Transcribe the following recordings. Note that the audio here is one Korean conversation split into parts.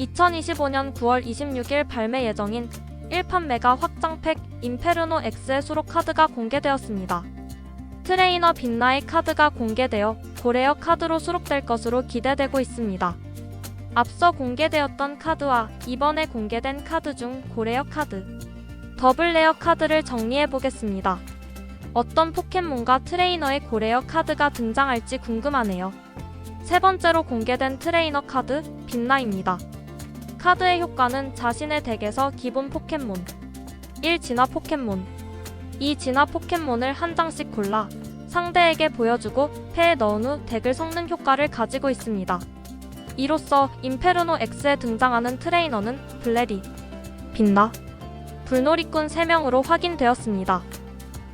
2025년 9월 26일 발매 예정인 1판 메가 확장팩 인페르노 X의 수록 카드가 공개되었습니다. 트레이너 빛나의 카드가 공개되어 고레어 카드로 수록될 것으로 기대되고 있습니다. 앞서 공개되었던 카드와 이번에 공개된 카드 중 고레어 카드, 더블 레어 카드를 정리해 보겠습니다. 어떤 포켓몬과 트레이너의 고레어 카드가 등장할지 궁금하네요. 세 번째로 공개된 트레이너 카드 빛나입니다. 카드의 효과는 자신의 덱에서 기본 포켓몬 1 진화 포켓몬 2 진화 포켓몬을 한 장씩 골라 상대에게 보여주고 패에 넣은 후 덱을 섞는 효과를 가지고 있습니다. 이로써 인페르노 X에 등장하는 트레이너는 블레리, 빛나, 불놀이꾼 3명으로 확인되었습니다.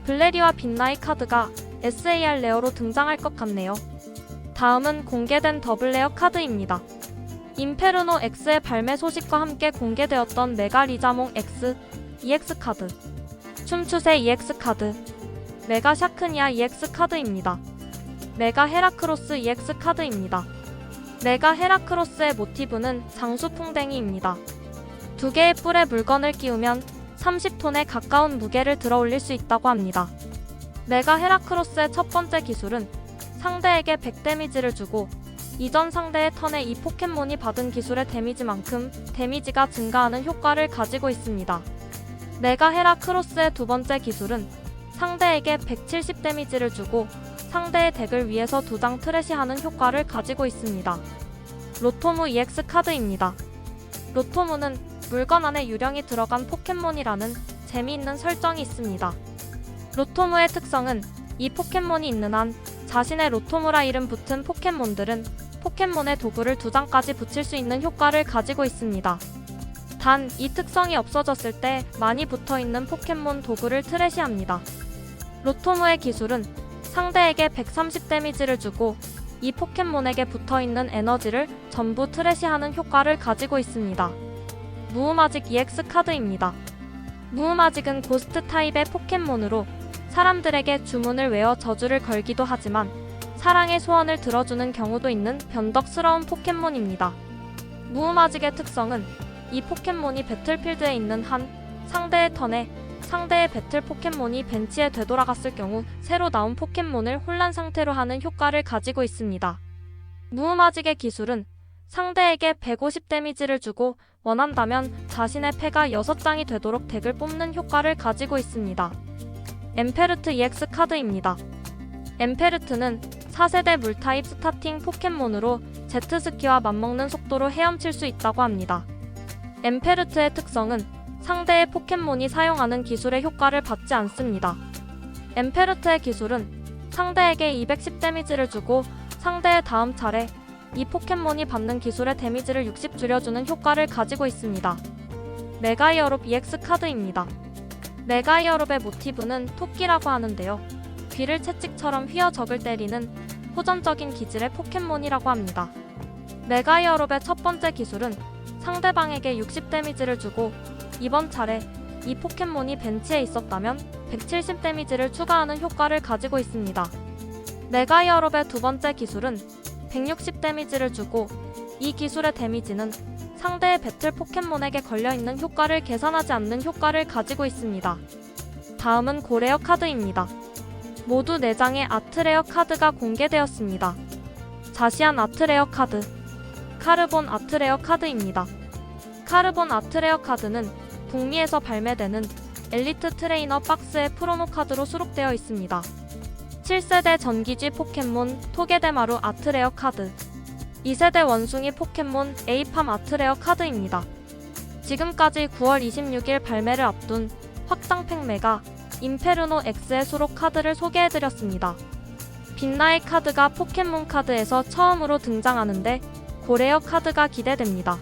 블레리와 빛나의 카드가 SAR 레어로 등장할 것 같네요. 다음은 공개된 더블 레어 카드입니다. 인페르노 X의 발매 소식과 함께 공개되었던 메가 리자몽 X EX 카드, 춤추세 EX 카드, 메가 샤크니아 EX 카드입니다. 메가 헤라크로스 EX 카드입니다. 메가 헤라크로스의 모티브는 장수풍뎅이입니다. 두 개의 뿔에 물건을 끼우면 30톤에 가까운 무게를 들어 올릴 수 있다고 합니다. 메가 헤라크로스의 첫 번째 기술은 상대에게 100 데미지를 주고 이전 상대의 턴에 이 포켓몬이 받은 기술의 데미지만큼 데미지가 증가하는 효과를 가지고 있습니다. 메가 헤라크로스의 두 번째 기술은 상대에게 170 데미지를 주고 상대의 덱을 위해서 두 장 트래시하는 효과를 가지고 있습니다. 로토무 EX 카드입니다. 로토무는 물건 안에 유령이 들어간 포켓몬이라는 재미있는 설정이 있습니다. 로토무의 특성은 이 포켓몬이 있는 한 자신의 로토무라 이름 붙은 포켓몬들은 포켓몬의 도구를 두 장까지 붙일 수 있는 효과를 가지고 있습니다. 단, 이 특성이 없어졌을 때 많이 붙어 있는 포켓몬 도구를 트래시합니다. 로토무의 기술은 상대에게 130 데미지를 주고 이 포켓몬에게 붙어 있는 에너지를 전부 트래시하는 효과를 가지고 있습니다. 무음아직 EX 카드입니다. 무음아직은 고스트 타입의 포켓몬으로 사람들에게 주문을 외워 저주를 걸기도 하지만 사랑의 소원을 들어주는 경우도 있는 변덕스러운 포켓몬입니다. 무음아직의 특성은 이 포켓몬이 배틀필드에 있는 한 상대의 턴에 상대의 배틀 포켓몬이 벤치에 되돌아갔을 경우 새로 나온 포켓몬을 혼란 상태로 하는 효과를 가지고 있습니다. 무음아직의 기술은 상대에게 150 데미지를 주고 원한다면 자신의 패가 6장이 되도록 덱을 뽑는 효과를 가지고 있습니다. 엠페르트 EX 카드입니다. 엠페르트는 4세대 물타입 스타팅 포켓몬으로 제트스키와 맞먹는 속도로 헤엄칠 수 있다고 합니다. 엠페르트의 특성은 상대의 포켓몬이 사용하는 기술의 효과를 받지 않습니다. 엠페르트의 기술은 상대에게 210 데미지를 주고 상대의 다음 차례 이 포켓몬이 받는 기술의 데미지를 60 줄여주는 효과를 가지고 있습니다. 메가이어롭 EX 카드입니다. 메가이어롭의 모티브는 토끼라고 하는데요. 귀를 채찍처럼 휘어 적을 때리는 호전적인 기질의 포켓몬이라고 합니다. 메가이어롭의 첫 번째 기술은 상대방에게 60 데미지를 주고 이번 차례 이 포켓몬이 벤치에 있었다면 170 데미지를 추가하는 효과를 가지고 있습니다. 메가이어롭의 두 번째 기술은 160 데미지를 주고 이 기술의 데미지는 상대의 배틀 포켓몬에게 걸려있는 효과를 계산하지 않는 효과를 가지고 있습니다. 다음은 고레어 카드입니다. 모두 4장의 아트레어 카드가 공개되었습니다. 자시한 아트레어 카드 카르본 아트레어 카드입니다. 카르본 아트레어 카드는 북미에서 발매되는 엘리트 트레이너 박스의 프로모 카드로 수록되어 있습니다. 7세대 전기쥐 포켓몬 토게데마루 아트레어 카드 2세대 원숭이 포켓몬 에이팜 아트레어 카드입니다. 지금까지 9월 26일 발매를 앞둔 확장 팩 메가 인페르노 X의 수록 카드를 소개해드렸습니다. 빛나의 카드가 포켓몬 카드에서 처음으로 등장하는데 고레어 카드가 기대됩니다.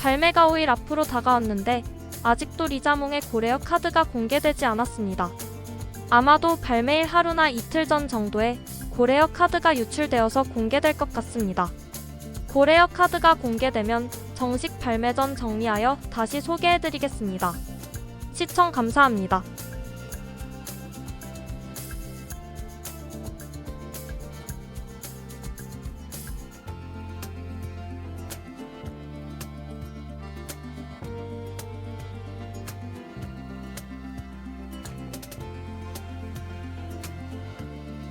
발매가 5일 앞으로 다가왔는데 아직도 리자몽의 고레어 카드가 공개되지 않았습니다. 아마도 발매일 하루나 이틀 전 정도에 고레어 카드가 유출되어서 공개될 것 같습니다. 고레어 카드가 공개되면 정식 발매 전 정리하여 다시 소개해드리겠습니다. 시청 감사합니다.